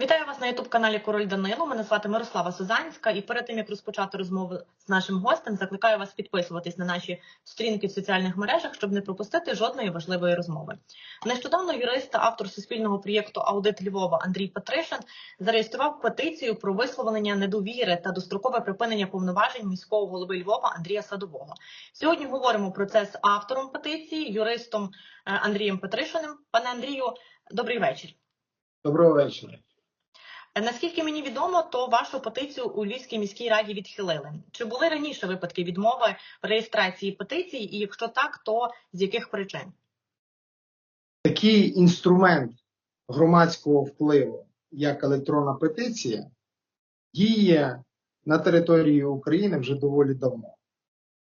Вітаю вас на ютуб-каналі Король Данило. Мене звати Мирослава Сузанська. І перед тим як розпочати розмову з нашим гостем, закликаю вас підписуватись на наші сторінки в соціальних мережах, щоб не пропустити жодної важливої розмови. Нещодавно юрист та автор суспільного проєкту Аудит Львова Андрій Петришин зареєстрував петицію про висловлення недовіри та дострокове припинення повноважень міського голови Львова Андрія Садового. Сьогодні говоримо про це з автором петиції, юристом е, Андрієм Петришиним. Пане Андрію, добрий вечір. Доброго вечора. Наскільки мені відомо, то вашу петицію у Львівській міській раді відхилили. Чи були раніше випадки відмови в реєстрації петиції, і якщо так, то з яких причин? Такий інструмент громадського впливу, як електронна петиція, діє на території України вже доволі давно.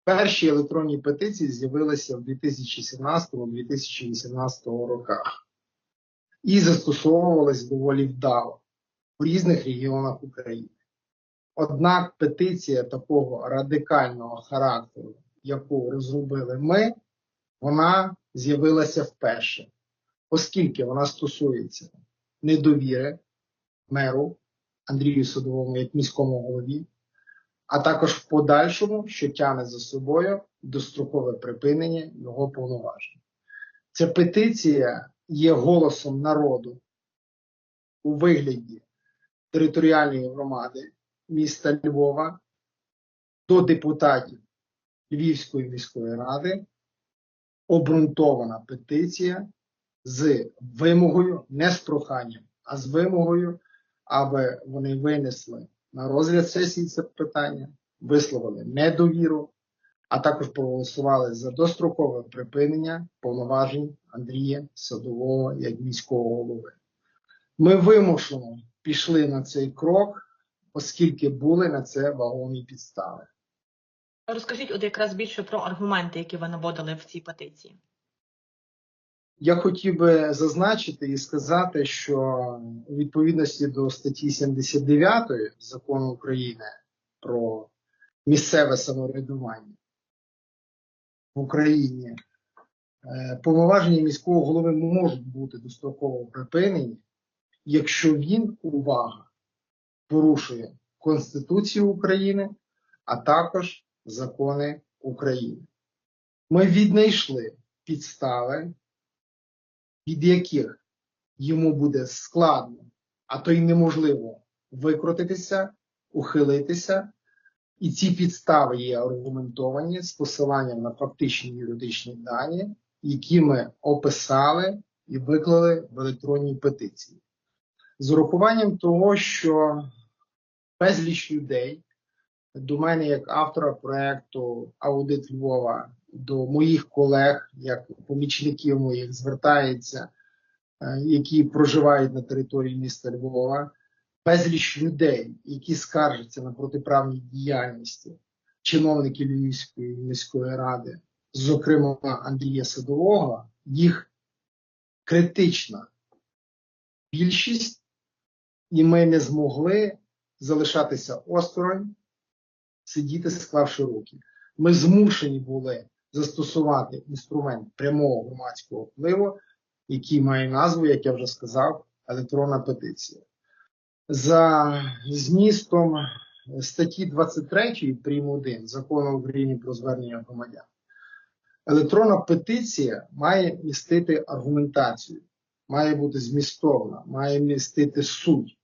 Перші електронні петиції з'явилися в 2017-2018 роках і застосовувалися доволі вдало в різних регіонах України. Однак петиція такого радикального характеру, яку розробили ми, вона з'явилася вперше, оскільки вона стосується недовіри меру Андрію Садовому як міському голові, а також в подальшому, що тягне за собою дострокове припинення його повноважень. Ця петиція є голосом народу у вигляді територіальної громади міста Львова до депутатів Львівської міської ради обґрунтована петиція з вимогою, не з проханням, а з вимогою, аби вони винесли на розгляд сесії це питання, висловили недовіру, а також проголосували за дострокове припинення повноважень Андрія Садового як міського голови. Ми вимушено пішли на цей крок, оскільки були на це вагомі підстави. Розкажіть от якраз більше про аргументи, які ви наводили в цій петиції. Я хотів би зазначити і сказати, що у відповідності до статті 79 закону України про місцеве самоврядування в Україні е, повноваження міського голови можуть бути достроково припинені, якщо він, увага, порушує Конституцію України, а також закони України. Ми віднайшли підстави, від яких йому буде складно, а то й неможливо викрутитися, ухилитися. І ці підстави є аргументовані з посиланням на фактичні юридичні дані, які ми описали і виклали в електронній петиції. З урахуванням того, що безліч людей до мене, як автора проекту Аудит Львова, до моїх колег, як помічників моїх, звертається, е, які проживають на території міста Львова, безліч людей, які скаржаться на протиправні діяльності чиновників Львівської міської ради, зокрема Андрія Садового, їх критична більшість, і ми не змогли залишатися осторонь, сидіти, склавши руки. Ми змушені були застосувати інструмент прямого громадського впливу, який має назву, як я вже сказав, електронна петиція. За змістом статті 23 прим. 1 закону України про звернення громадян. Електронна петиція має містити аргументацію, має бути змістовна, має містити суть,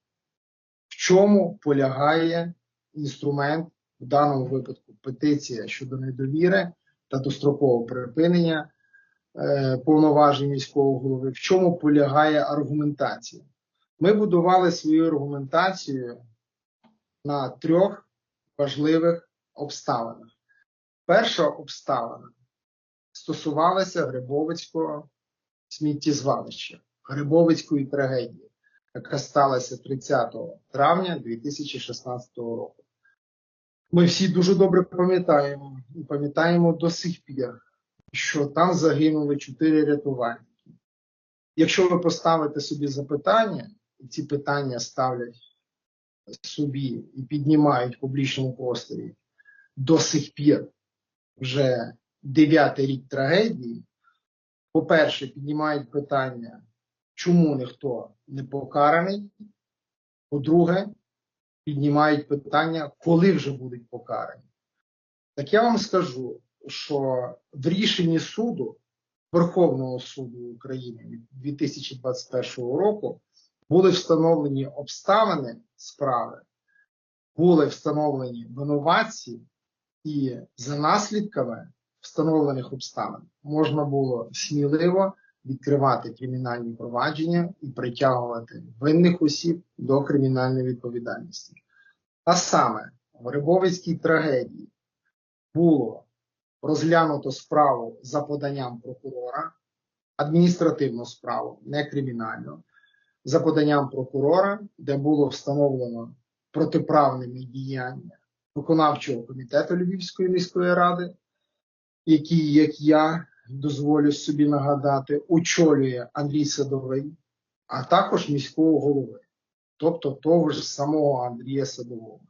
чому полягає інструмент, в даному випадку петиція щодо недовіри та дострокового припинення е, повноважень міського голови, в чому полягає аргументація. Ми будували свою аргументацію на трьох важливих обставинах. Перша обставина стосувалася Грибовицького сміттєзвалища, Грибовицької трагедії, яка сталася 30 травня 2016 року. Ми всі дуже добре пам'ятаємо і пам'ятаємо до сих пір, що там загинули чотири рятувальники. Якщо ви поставите собі запитання, і ці питання ставлять собі і піднімають в публічному просторі до сих пір вже дев'ятий рік трагедії, по-перше, піднімають питання, чому ніхто не покараний По-друге, піднімають питання, коли вже будуть покарані. Так я вам скажу, що в рішенні суду, Верховного суду України від 2021 року, були встановлені обставини справи, були встановлені винуватці, і за наслідками встановлених обставин можна було сміливо відкривати кримінальні провадження і притягувати винних осіб до кримінальної відповідальності. А саме в Рибовицькій трагедії було розглянуто справу за поданням прокурора, адміністративну справу, не кримінальну, за поданням прокурора, де було встановлено протиправними діяння виконавчого комітету Львівської міської ради, який, як я дозволю собі нагадати, очолює Андрій Садовий, а також міського голови, тобто того ж самого Андрія Садового.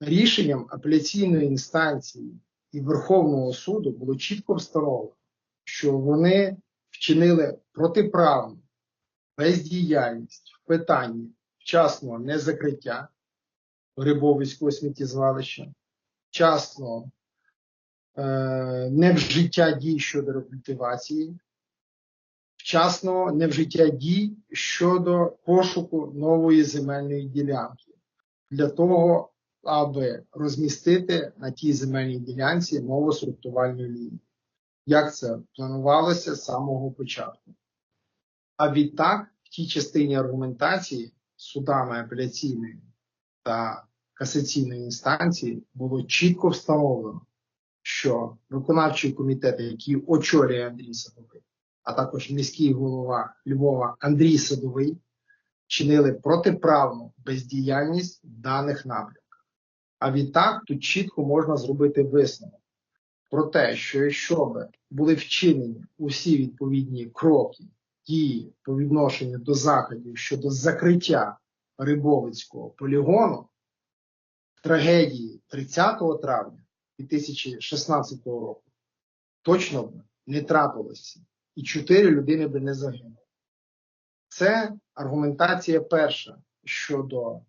Рішенням апеляційної інстанції і Верховного суду було чітко встановлено, що вони вчинили протиправну бездіяльність в питанні вчасного незакриття Грибовицького сміттєзвалища, вчасного невжиття дій щодо рекультивації, вчасного невжиття дій щодо пошуку нової земельної ділянки для того, аби розмістити на тій земельній ділянці нову сортувальну лінію. Як це планувалося з самого початку. А відтак, в тій частині аргументації судами апеляційної та касаційної інстанції було чітко встановлено, що виконавчий комітет, який очолює Андрій Садовий, а також міський голова Львова Андрій Садовий, чинили протиправну бездіяльність в даних напрямках. А відтак тут чітко можна зробити висновок про те, що якщо б були вчинені усі відповідні кроки, дії по відношенню до заходів щодо закриття Рибовицького полігону, трагедії 30 травня 2016 року точно б не трапилося, і чотири людини би не загинули. Це аргументація перша щодо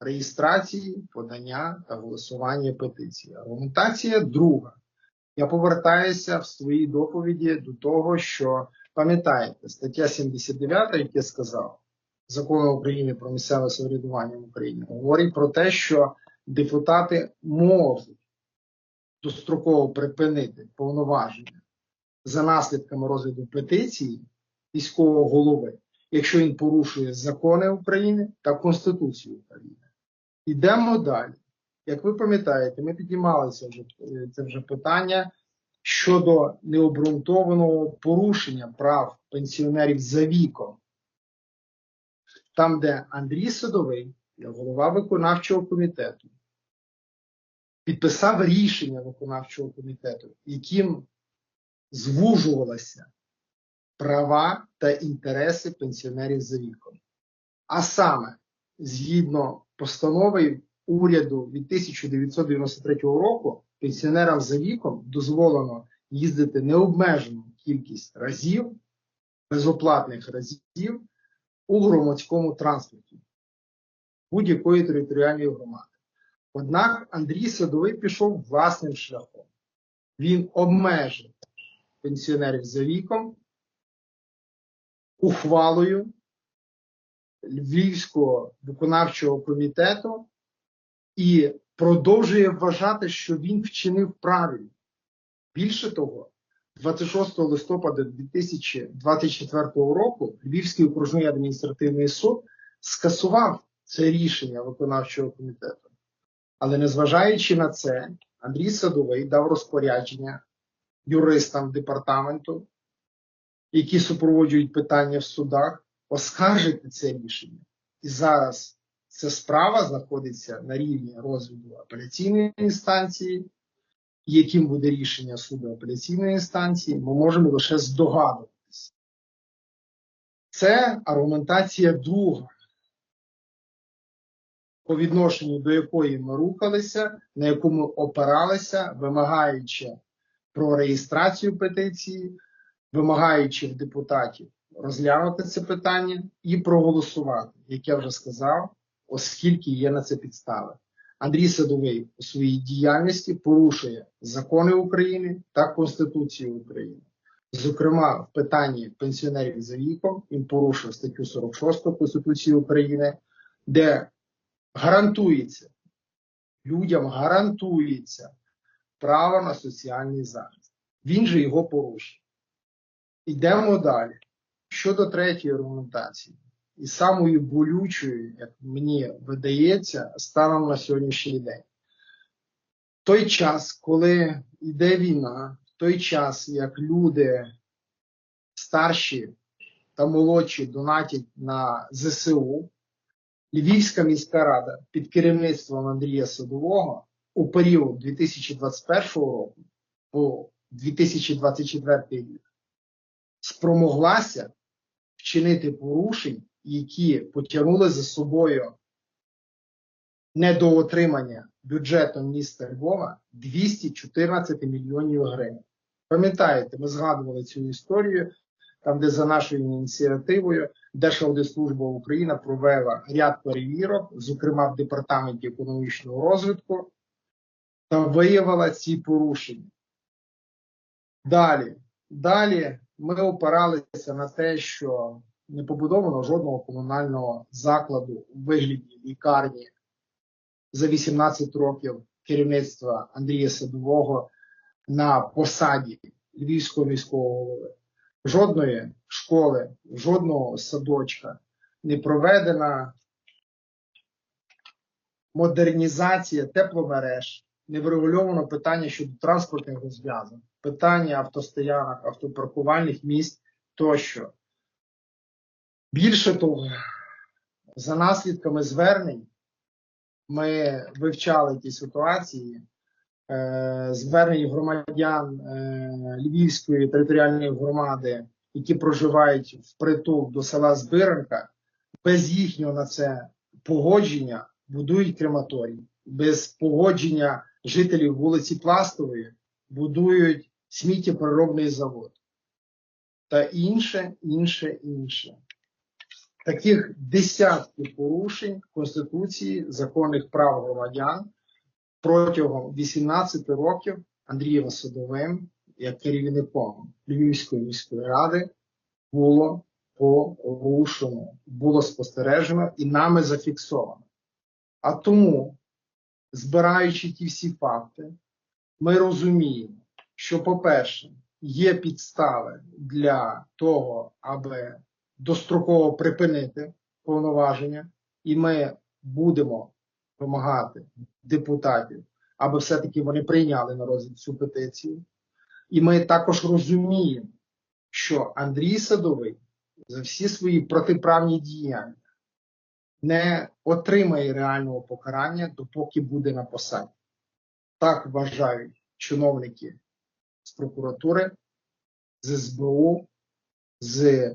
реєстрації, подання та голосування петиції. Аргументація друга. Я повертаюся в своїй доповіді до того, що пам'ятаєте, стаття 79, як я сказав, закону України про місцеве самоврядування в Україні, говорить про те, що депутати можуть достроково припинити повноваження за наслідками розгляду петиції військового голови, якщо він порушує закони України та Конституцію України. Йдемо далі. Як ви пам'ятаєте, ми піднімалися вже це вже питання щодо необґрунтованого порушення прав пенсіонерів за віком. Там, де Андрій Садовий, голова виконавчого комітету, підписав рішення виконавчого комітету, яким звужувалися права та інтереси пенсіонерів за віком. А саме, згідно постанови уряду від 1993 року, пенсіонерам за віком дозволено їздити необмежену кількість разів, безоплатних разів у громадському транспорті будь-якої територіальної громади. Однак Андрій Садовий пішов власним шляхом. Він обмежив пенсіонерів за віком ухвалою Львівського виконавчого комітету і продовжує вважати, що він вчинив правильно. Більше того, 26 листопада 2024 року Львівський окружний адміністративний суд скасував це рішення виконавчого комітету. Але незважаючи на це, Андрій Садовий дав розпорядження юристам департаменту, які супроводжують питання в судах, оскаржити це рішення. І зараз ця справа знаходиться на рівні розгляду апеляційної інстанції, яким буде рішення суду апеляційної інстанції, ми можемо лише здогадуватися. Це аргументація друга, по відношенню до якої ми рухалися, на яку ми опиралися, вимагаючи про реєстрацію петиції, вимагаючи в депутатів розглянути це питання і проголосувати, як я вже сказав, оскільки є на це підстави. Андрій Садовий у своїй діяльності порушує закони України та Конституцію України. Зокрема, в питанні пенсіонерів за віком він порушив статтю 46 Конституції України, де гарантується людям гарантується право на соціальний захист. Він же його порушив. Йдемо далі. Щодо третьої аргументації, і самою болючою, як мені видається, станом на сьогоднішній день. В той час, коли йде війна, в той час, як люди старші та молодші донатять на ЗСУ, Львівська міська рада під керівництвом Андрія Садового у період 2021 року по 2024 рік спромоглася вчинити порушень, які потягнули за собою недоотримання бюджетом міста Львова 214 мільйонів гривень. Пам'ятаєте, ми згадували цю історію, там, де за нашою ініціативою Держаудитслужба Україна провела ряд перевірок, зокрема в департаменті економічного розвитку, та виявила ці порушення. Далі, далі ми опиралися на те, що не побудовано жодного комунального закладу у вигляді лікарні за 18 років керівництва Андрія Садового на посаді Львівського міського голови. Жодної школи, жодного садочка не проведена модернізація тепломереж, не врегульовано питання щодо транспортних розв'язок, питання автостоянок, автопаркувальних місць тощо. Більше того, за наслідками звернень ми вивчали ті ситуації, звернень громадян е, Львівської територіальної громади, які проживають впритул до села Збиранка, без їхнього на це погодження будують крематорій, без погодження жителів вулиці Пластової будують сміттєпереробний завод та інше, інше, інше. Таких десятків порушень Конституції, законних прав громадян протягом 18 років Андрієва Садовим, як керівником Львівської міської ради, було порушено, було спостережено і нами зафіксовано. А тому, збираючи ті всі факти, ми розуміємо, що, по-перше, є підстави для того, аби достроково припинити повноваження, і ми будемо вимагати депутатів, аби все-таки вони прийняли на розгляд цю петицію. І ми також розуміємо, що Андрій Садовий за всі свої протиправні діяння не отримає реального покарання, допоки буде на посаді. Так вважають чиновники з прокуратури, з СБУ, з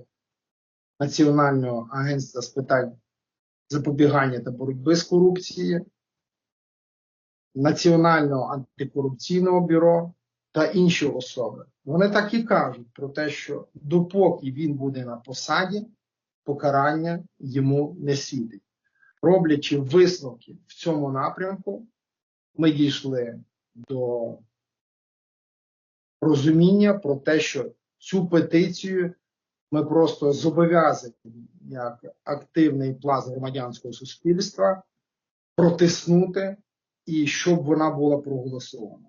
Національного агентства з питань запобігання та боротьби з корупцією, Національного антикорупційного бюро та інші особи. Вони так і кажуть про те, що допоки він буде на посаді, покарання йому не світить. Роблячи висновки в цьому напрямку, ми дійшли до розуміння про те, що цю петицію ми просто зобов'язані як активний пласт громадянського суспільства протиснути і щоб вона була проголосована.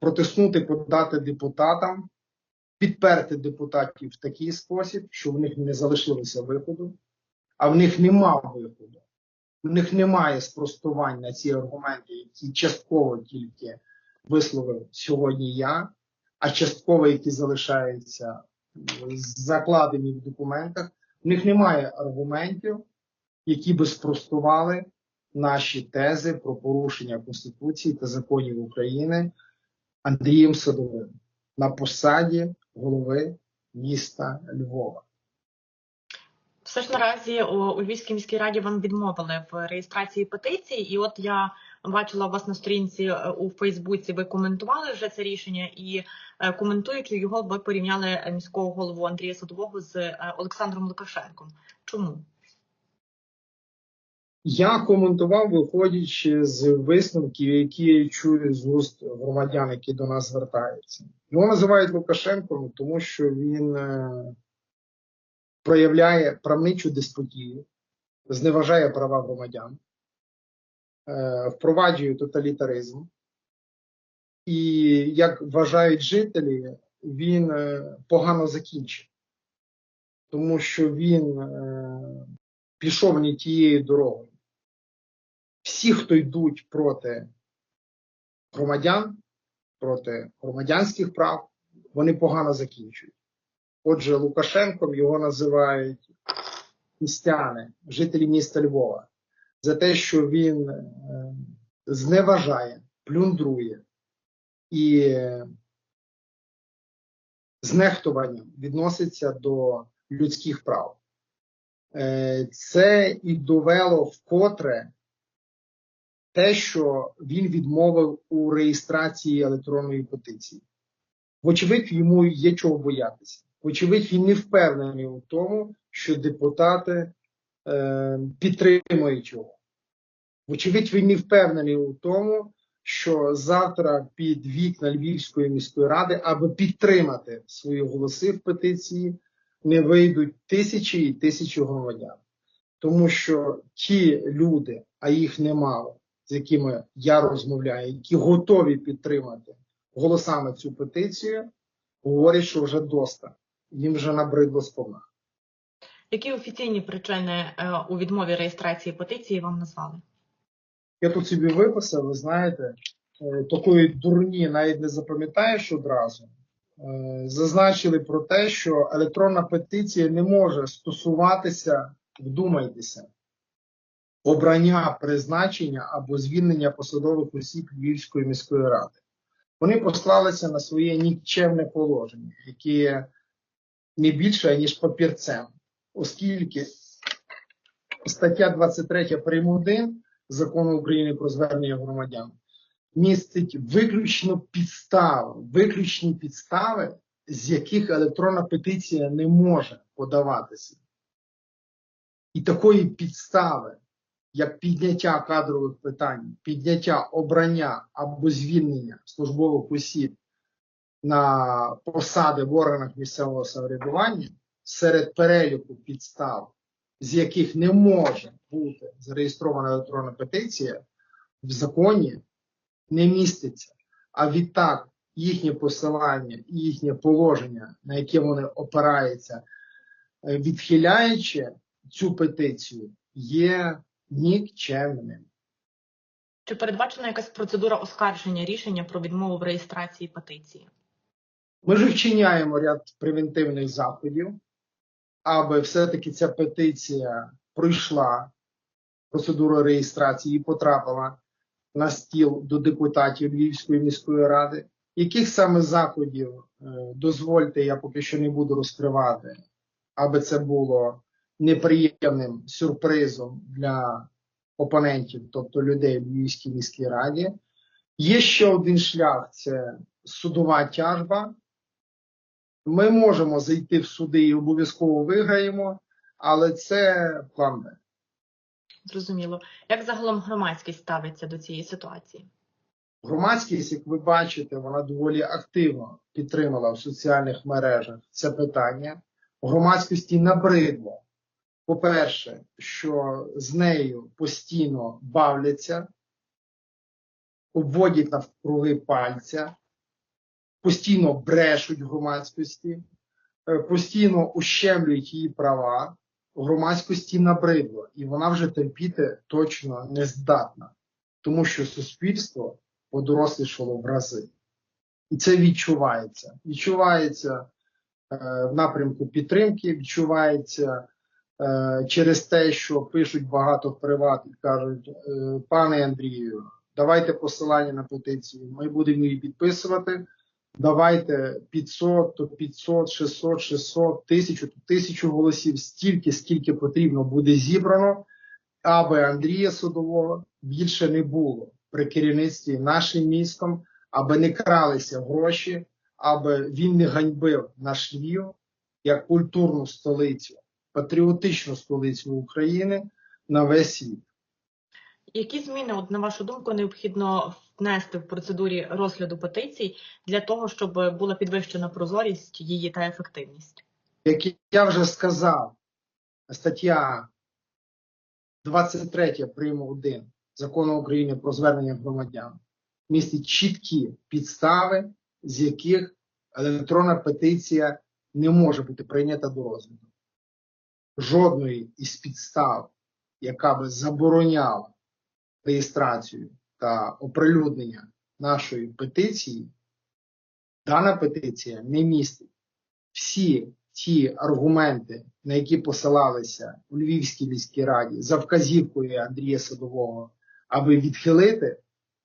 Протиснути, подати депутатам, підперти депутатів в такий спосіб, що в них не залишилося виходу, а в них нема виходу. В них немає спростувань на ці аргументи, які частково тільки висловив сьогодні я, а частково які залишаються закладені в документах. В них немає аргументів, які би спростували наші тези про порушення Конституції та законів України Андрієм Садовим на посаді голови міста Львова. Все ж наразі у, Львівській міській раді вам відмовили в реєстрації петиції, і от я бачила вас на сторінці е, у Фейсбуці. Ви коментували вже це рішення, і е, коментуючи його, ви порівняли міського голову Андрія Садового з е, Олександром Лукашенком. Чому? Я коментував, виходячи з висновків, які я чую з уст громадян, які до нас звертаються. Його називають Лукашенком, тому що він проявляє правничу деспотію, зневажає права громадян, впроваджує тоталітаризм. І, як вважають жителі, він е, погано закінчив, тому що він е, пішов не тією дорогою. Всі, хто йдуть проти громадян, проти громадянських прав, вони погано закінчують. Отже, Лукашенком його називають містяни, жителі міста Львова, за те, що він е, зневажає, плюндрує і е, з нехтуванням відноситься до людських прав. Е, Це і довело вкотре те, що він відмовив у реєстрації електронної петиції. Вочевидь, йому є чого боятися. Вочевидь, він не впевнений у тому, що депутати е, підтримують його. Вочевидь, він не впевнений у тому, що завтра під вікна Львівської міської ради, аби підтримати свої голоси в петиції, не вийдуть тисячі і тисячі громадян. Тому що ті люди, а їх немало, з якими я розмовляю, які готові підтримати голосами цю петицію, говорять, що вже доста, їм вже набридло сповна. Які офіційні причини е, у відмові реєстрації петиції вам назвали? Я тут собі виписав, ви знаєте, е, такої дурні навіть не запам'ятаєш одразу. Е, Зазначили про те, що електронна петиція не може стосуватися, вдумайтеся, обрання, призначення або звільнення посадових осіб Львівської міської ради. Вони послалися на своє нікчемне положення, яке не більше, ніж папірцем, оскільки стаття 23 прим. 1 закону України про звернення громадян містить виключно підстави, виключні підстави, з яких електронна петиція не може подаватися. І такої підстави, як підняття кадрових питань, підняття обрання або звільнення службових осіб на посади в органах місцевого самоврядування серед переліку підстав, з яких не може бути зареєстрована електронна петиція, в законі не міститься. А відтак їхнє посилання і їхнє положення, на яке вони опираються, е, відхиляючи цю петицію, є нікчемним. Чи передбачена якась процедура оскарження рішення про відмову в реєстрації петиції? Ми ж вчиняємо ряд превентивних заходів, аби все-таки ця петиція пройшла процедуру реєстрації і потрапила на стіл до депутатів Львівської міської ради. Яких саме заходів е, дозвольте, я поки що не буду розкривати, аби це було неприємним сюрпризом для опонентів, тобто людей в Львівській міській раді. Є ще один шлях це судова тяжба. Ми можемо зайти в суди і обов'язково виграємо, але це план Б. Зрозуміло. Як загалом громадськість ставиться до цієї ситуації? Громадськість, як ви бачите, вона доволі активно підтримала в соціальних мережах це питання. Громадськості набридло. По-перше, що з нею постійно бавляться, обводять навкруги пальця, постійно брешуть громадськості, е, постійно ущемлюють її права. Громадськості набридло, і вона вже терпіти точно не здатна, тому що суспільство подорослішало в рази. І це відчувається. Відчувається е, в напрямку підтримки, відчувається е, через те, що пишуть багато в приват і кажуть, пане Андрію, давайте посилання на петицію, ми будемо її підписувати. Давайте 500, то 500, 600, 600, 1000, то 1000 голосів, стільки, скільки потрібно буде зібрано, аби Андрія Судового більше не було при керівництві нашим містом, аби не кралися гроші, аби він не ганьбив наш Львів як культурну столицю, патріотичну столицю України на весь світ. Які зміни, от, на вашу думку, необхідно внести в процедурі розгляду петицій для того, щоб була підвищена прозорість її та ефективність? Як я вже сказав, стаття 23 прийму 1 закону України про звернення громадян містить чіткі підстави, з яких електронна петиція не може бути прийнята до розгляду. Жодної із підстав, яка би забороняла реєстрацію та оприлюднення нашої петиції, дана петиція не містить всі ті аргументи, на які посилалися у Львівській міській раді за вказівкою Андрія Садового, аби відхилити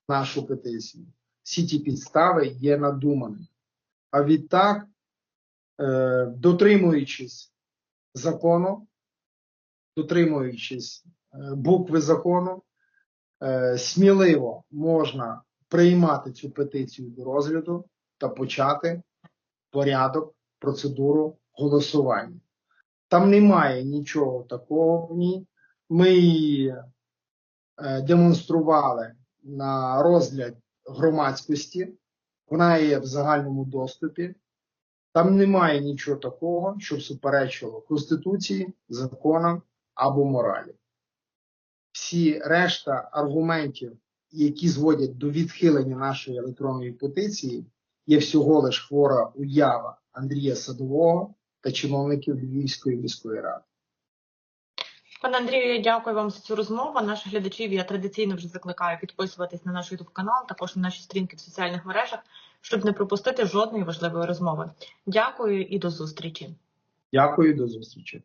нашу петицію, всі ті підстави є надуманими. А відтак, е, дотримуючись закону, дотримуючись е, букви закону, сміливо можна приймати цю петицію до розгляду та почати порядок, процедуру голосування. Там немає нічого такого в ній. Ми її е, демонстрували на розгляд громадськості, вона є в загальному доступі. Там немає нічого такого, що суперечило Конституції, законам або моралі. Всі решта аргументів, які зводять до відхилення нашої електронної петиції, є всього лиш хвора уява Андрія Садового та чиновників Львівської міської ради. Пане Андрію, я дякую вам за цю розмову. Наших глядачів я традиційно вже закликаю підписуватись на наш YouTube канал, також на наші сторінки в соціальних мережах, щоб не пропустити жодної важливої розмови. Дякую і до зустрічі. Дякую, до зустрічі.